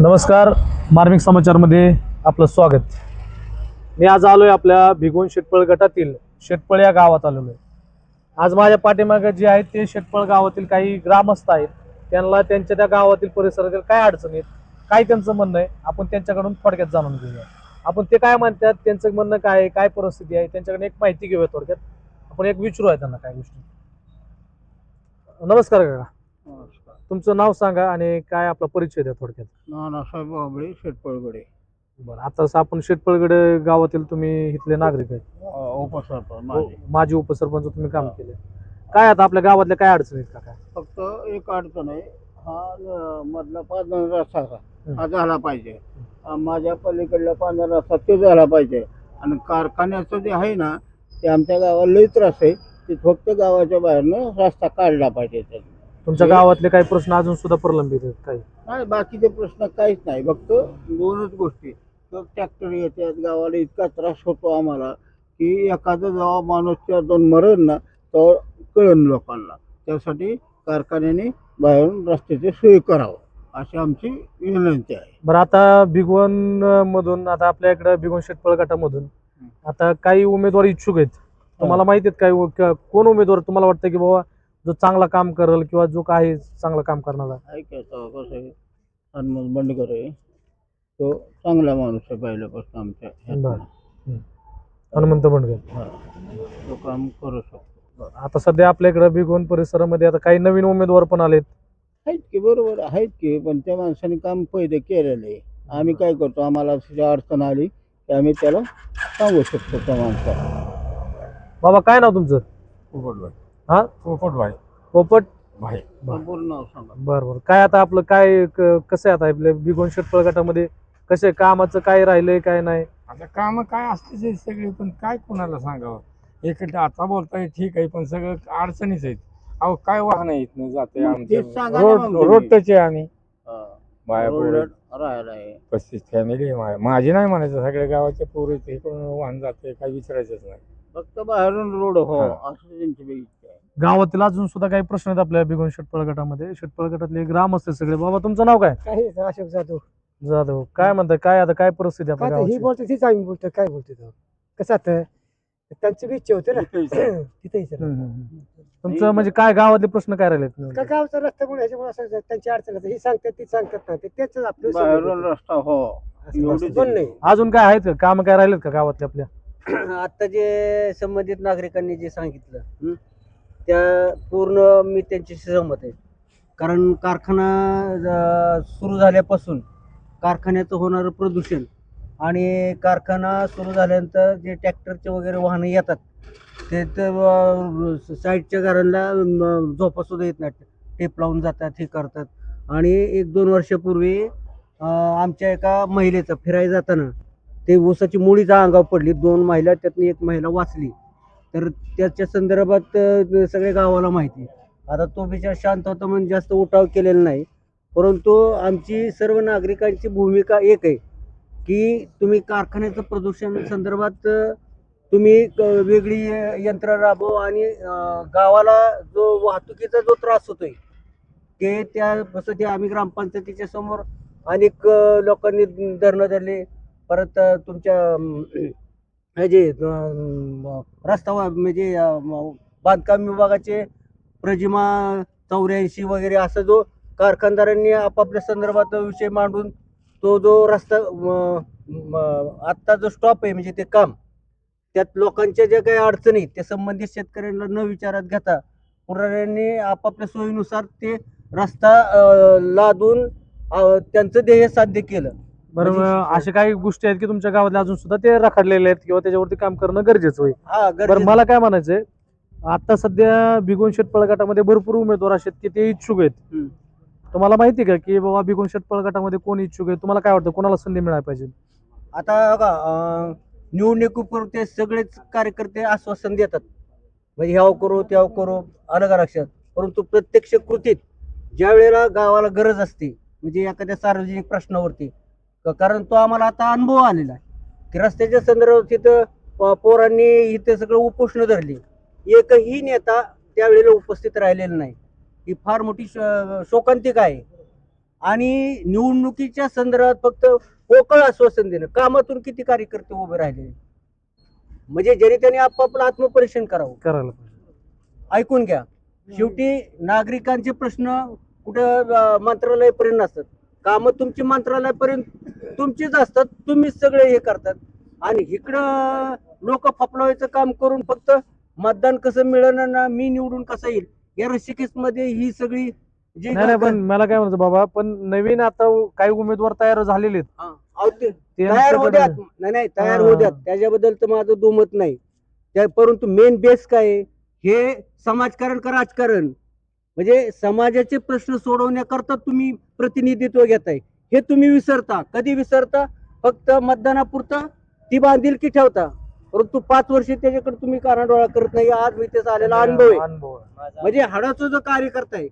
नमस्कार मार्मिक समाचारमध्ये आपलं स्वागत. मी आज आलोय आपल्या भिगवण शेटपळ गटातील शेटपळ या गावात आलेलो आहे. आज माझ्या पाठीमागे जे आहेत ते शेटपळ गावातील काही ग्रामस्थ आहेत. त्यांना त्यांच्या त्या गावातील परिसरातील काय अडचणी आहेत काय त्यांचं म्हणणं आहे आपण त्यांच्याकडून थोडक्यात जाणून घेऊया. आपण ते काय म्हणतात त्यांचं म्हणणं काय आहे काय परिस्थिती आहे त्यांच्याकडे एक माहिती घेऊया थोडक्यात. आपण एक विचारूया त्यांना काय गोष्टी. नमस्कार काका. नमस्कार. तुमचं नाव सांगा आणि काय आपला परिचय द्या थोडक्यात. नानासाहेब बाबळे शेटपळगडे. बरं आता आपण शेटपळगड गावातील तुम्ही इथले नागरिक आहेत. उपसरपंच माझे माजी उपसरपंच तुम्ही काम केले काय आता आपल्या गावातल्या काय अडचणी आहेत काका? फक्त एक अडचण आहे हा न- मधला पांढरा रस्ता हं. हा झाला पाहिजे. हा माझ्या पलीकडला पांढरा रस्ता ते झाला पाहिजे. आणि कारखान्याचं जे आहे ना ते आमच्या गावाला लई त्रास आहे. ते फक्त गावाच्या बाहेरनं रस्ता काढला पाहिजे त्यांनी. तुमच्या गावातले काही प्रश्न अजून सुद्धा प्रलंबित आहेत काही? नाही बाकीचे प्रश्न काहीच नाही. फक्त दोनच गोष्टी. ट्रॅक्टर येतात गावाला इतका त्रास होतो आम्हाला की एखादं जेव्हा माणूसच्या दोन मरण ना तर कळण लोकांना. त्यासाठी कारखान्याने बाहेरून रस्त्याची सोय करावं अशी आमची विनंती आहे. बरं आता भिगवण मधून आता आपल्या इकडे भिगवण शेटपळ गटामधून आता काही उमेदवार इच्छुक आहेत. तुम्हाला माहिती आहेत काही उ- क- कोण उमेदवार? तुम्हाला वाटतं की बाबा जो चांगला काम करेल किंवा जो काही चांगलं काम करणारा आहे. हनुमंत बंडकर आहे तो चांगला माणूस आहे पहिल्यापासून आमच्या. हनुमंत बंडगर हा. तो काम करू शकतो. आता सध्या आपल्या इकडे भिगवण परिसरामध्ये आता काही नवीन उमेदवार पण आलेत. आहेत की बरोबर आहेत की पण त्या माणसाने काम पहिले केलेलं आहे. आम्ही काय करतो आम्हाला अशी अडचण आली की आम्ही त्याला सांगू शकतो त्या माणसाला. बाबा काय नाव तुमचं? पोपटभाई हा? पोपट भाई. संपूर्ण नाव सांगा. बरं बरं. काय आता आपलं काय क- कसं आहे आता आपल्या बिगोन शेटपळ गटामध्ये कसे कामाचं काय राहिलंय काय नाही? आता काम काय असतेच आहेत सगळे पण काय कोणाला सांगावं? एक आता बोलताय ठीक आहे पण सगळं अडचणीच आहेत. अहो काय वाहन आहेत ना जाते मग आमच्या तेच सांगा ना रोड मग तुम्ही. रोड टच आहे आम्ही. हा. बाया पोरं. रोडवर राहायला आहे. पस्तीस फॅमिली आहे माझी नाही म्हणायचं सगळ्या गावाच्या पोरं आहेत, इकडून वाहन जाते काही विचारायचंच नाही. फक्त बाहेरून रोड हो हा. असं त्यांची गावातील अजून सुद्धा काही प्रश्न आहेत आपल्या बिगोन शेटपळ गटामध्ये. शेटपळ गटातले ग्राम असते सगळे. बाबा तुमचं नाव काय? काही अशोक जाधव. जाधव. काय म्हणताय? काय आता काय परिस्थिती आहे काय आपल्या ते ही गावाची? बोलते तीच आम्ही बोलतो काय बोलतो तो? कसं आता? त्यांची बी इच्छा होते ना. तिथे हम्म, हम्म. तुमचं म्हणजे काय गावातले प्रश्न काय राहिलेत? का गावचा रस्त्यामुळे ह्याच्यामुळे असं त्यांची अडचण असते ही सांगतात ती सांगतात ना. ते त्याच आपलं बाहेरून रस्ता हो. एवढीच पण नाही. अजून काय आहेत? का काम काय राहिलेत का गावातले आपल्या? आता जे संबंधित नागरिकांनी जे सांगितलं हं, त्या पूर्ण मी त्यांच्याशी सहमत आहे. कारण कारखाना सुरू झाल्यापासून कारखान्याचं होणारं प्रदूषण आणि कारखाना सुरू झाल्यानंतर जे ट्रॅक्टरचे वगैरे वाहनं येतात ते तर साईडच्या घरांना झोपासुद्धा येत नाही टेप लावून जातात हे करतात. आणि एक दोन वर्षापूर्वी आमच्या एका महिलेचं फिरायला जाताना ते ऊसाची मुळीचा अंगावर पडली. दोन महिला त्यातनी एक महिला वाचली. तर त्याच्या संदर्भात अ, सगळ्या गावाला माहिती आता तो विचार शांत होता म्हणून जास्त उठाव केलेला नाही. परंतु आमची सर्व नागरिकांची भूमिका एक आहे की तुम्ही कारखान्याचं प्रदूषण संदर्भात अ, तुम्ही क- वेगळी अ, यंत्र राबव आणि अ, गावाला जो वाहतुकीचा जो त्रास होतोय ते त्या कसं ते आम्ही ग्रामपंचायतीच्या समोर अनेक अ, लोकांनी धरणं धरले. परत अ, तुमच्या अम, म्हणजे, हे जे रस्ता वा- म्हणजे बांधकाम विभागाचे प्रजिमा चौऱ्याऐंशी वगैरे असा जो कारखानदारांनी आपापल्या संदर्भात विषय मांडून तो जो रस्ता म- म- आत्ता जो स्टॉप आहे म्हणजे ते काम त्यात लोकांच्या ज्या काही अडचणी आहेत, त्या संबंधित शेतकऱ्यांना न विचारात घेता पुढाऱ्यांनी आपापल्या सोयीनुसार ते रस्ता लादून त्यांचं ध्येय साध्य केलं. बरं म्हणजे- अशा काही गोष्टी आहेत की तुमच्या गावातल्या अजून सुद्धा ते रखडलेले आहेत किंवा त्याच्यावरती काम करणं गरजेचं होईल. हा बरं गरजेचं. मला काय म्हणायचंय आता सध्या बिगोन शेटपळ गटामध्ये भरपूर उमेदवार असे आहेत की ते इच्छुक आहेत. हम्म. तुम्हाला माहिती आहे का की बाबा बिगोन शेटपळ गटामध्ये कोण इच्छुक आहे? तुम्हाला काय वाटतं कोणाला संधी मिळायला पाहिजे? आता बघा अं, निवडणुकीपुरते सगळेच कार्यकर्ते आश्वासन देतात. म्हणजे ह्याव करू त्याव करू अलग लक्षात परंतु प्रत्यक्ष कृतीत ज्या वेळेला गावाला गरज असते म्हणजे एखाद्या सार्वजनिक प्रश्नावरती क- कारण तो आम्हाला आता अनुभव आलेला आहे. की रस्त्याच्या संदर्भात तिथं प- पोरांनी इथे सगळं उपोषण धरली. एकही नेता त्यावेळेला उपस्थित राहिलेला नाही. ही फार मोठी शो- शोकांतिका आहे. आणि निवडणुकीच्या संदर्भात फक्त पोकळ आश्वासन देणं कामातून किती कार्यकर्ते उभे राहिले? म्हणजे ज्याने त्याने आपापलं आत्मपरीक्षण करावं. करायला पाहिजे. ऐकून घ्या. शेवटी नागरिकांचे प्रश्न कुठं अं, मंत्रालयापर्यंत नसतात. कामं तुमची मंत्रालयापर्यंत तुमचीच असतात तुम्हीच सगळे हे करतात. आणि इकडं लोक फपलावायचं काम करून फक्त मतदान कसं मिळणार ना मी निवडून कसं येईल? या रसिकेस मध्ये ही सगळी जी नाही नाही पण मला काय म्हणायचं बाबा पण नवीन आता काही उमेदवार तयार झालेले आहेत. हा, अहो, ते तयार होऊ द्यात. नाही नाही तयार होऊ द्यात. त्याच्याबद्दल तर माझं दुमत नाही. त्या परंतु मेन बेस काय आहे? हे समाजकारण का राजकारण? म्हणजे समाजाचे प्रश्न सोडवण्याकरता तुम्ही प्रतिनिधित्व घेताय. हे तुम्ही विसरता. कधी विसरता? फक्त मतदानापुरता ती बांधिलकी ठेवता? परंतु पाच वर्ष त्याच्याकडे तुम्ही कानाडोळा करत नाही. आज मी त्याचा आलेला अनुभव आहे. म्हणजे हाडाचा जो कार्यकर्ता आहे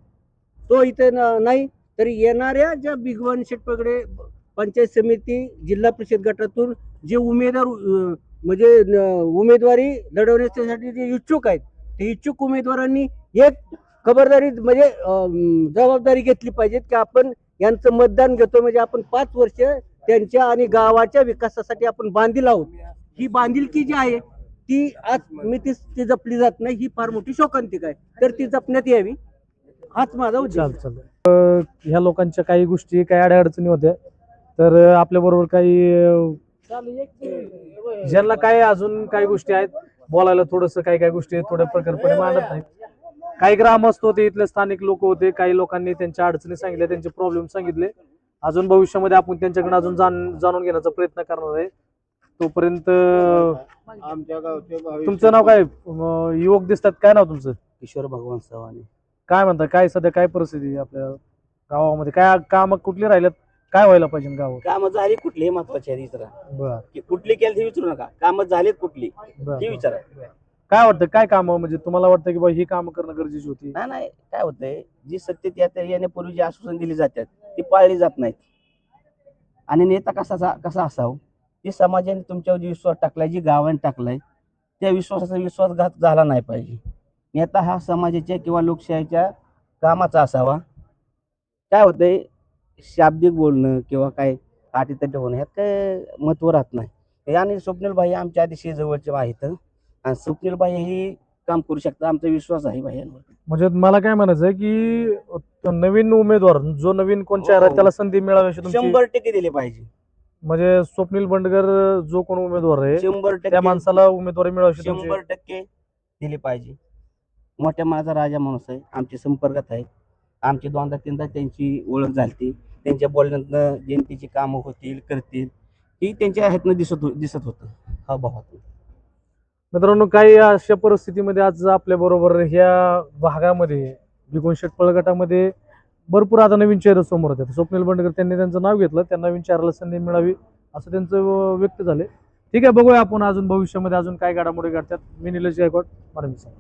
तो इथे नाही तर येणाऱ्या ज्या भिगवान शेटपगडे पंचायत समिती जिल्हा परिषद गटातून जे उमेदवार म्हणजे उमेदवारी लढवण्यासाठी जे इच्छुक आहेत ते इच्छुक उमेदवारांनी एक खबरदारी म्हणजे जबाबदारी घेतली पाहिजे की आपण यांचं मतदान घेतो म्हणजे आपण पाच वर्ष त्यांच्या आणि गावाच्या विकासासाठी आपण बांधील आहोत. ही बांधिलकी जी आहे ती आज मी ती ती जपली जात नाही ही फार मोठी शोकांतिक आहे. तर ती जपण्यात यावी. हाच माझा उद्देश चाल चाल ह्या लोकांच्या काही गोष्टी काही अडचणी होत्या. तर आपल्या बरोबर काही ज्यांना काय अजून काही गोष्टी आहेत बोलायला थोडस काही काही गोष्टी आहेत, थोड्या प्रकारपणे मांडत नाहीत. काही ग्रामस्थ होते इथले स्थानिक लोक होते काही लोकांनी त्यांच्या अडचणी सांगितल्या त्यांचे प्रॉब्लेम सांगितले. अजून भविष्यामध्ये आपण त्यांच्याकडे अजून जाण जाणून घेण्याचा प्रयत्न करणार आहे. तोपर्यंत आमच्या गावचे भावी तुमचं नाव काय? युवक दिसतात काय नाव तुमचं? किशोर भगवान सवानी. काय म्हणता काय सध्या काय परिस्थिती आपल्या गावामध्ये? काय काम कुठली राहिल्यात? काय व्हायला पाहिजे गावात? कामं झाली कुठली हे महत्वाची आहे विचारा. बर. की कुठली केली ते विचारू नका. कामं झालीत कुठली ती विचारा. काय वाटतं? काय काम? म्हणजे तुम्हाला वाटतं की बा ही कामं करणं गरजेची होती? नाही नाही. काय होतंय? जी सत्तेत याने येण्यापूर्वी जी आश्वासन दिली जातात ती पाळली जात नाहीत. आणि नेता कसा कसा असावं? ती समाजाने तुमच्यावर जी विश्वास टाकलाय जी गावाने टाकलाय त्या विश्वासाचा विश्वासघात झाला नाही पाहिजे. नेता हा समाजाच्या किंवा लोकशाहीच्या कामाचा असावा. काय होतंय? शाब्दिक बोलणं किंवा काय अटीतटी होणं ह्यात काय महत्त्व राहत नाही. आणि स्वप्नील भाई आमच्या अतिशय जवळचे आहेत. आणि स्वप्नील भाई ही काम करू शकतात आमचा विश्वास आहे भाईंवर म्हणजे मला काय म्हणायचं आहे की तो नवीन उमेदवार जो नवीन कोण चेहरा आहे, हो. त्याला संधी मिळावी अशी तुमची शंभर टक्के दिले पाहिजे. म्हणजे स्वप्नील बंडगर जो कोण उमेदवार आहे शंभर त्या टक्के माणसाला उमेदवारी मिळावी अशी तुमची शंभर टक्के दिले पाहिजे. मोठ्या माझा राजा माणूस आहे आमच्या संपर्कात आहे. आमची दोनदा तीनदा त्यांची ओळख झाली त्यांच्या बोलण्यातनं जनतेची कामं होतील करतील. ही त्यांच्या ह्यातनं दिसत हो- दिसत होतं. हा भावातून मित्रांनो काही अशा परिस्थितीमध्ये आज आपल्या बरोबर ह्या भागामध्ये भिगोन पळगटामध्ये भरपूर आता नवीन चेहरे समोर येतात. स्वप्नील बंडकर त्यांनी त्यांचं नाव घेतलं त्यांना नवीन चेहऱ्याला संधी मिळावी असं त्यांचं व्यक्त झाले. ठीक आहे बघूया आपण अजून भविष्यामध्ये अजून काय घडामोडी घडतात. मी निलेश गायकवाड मी सांगू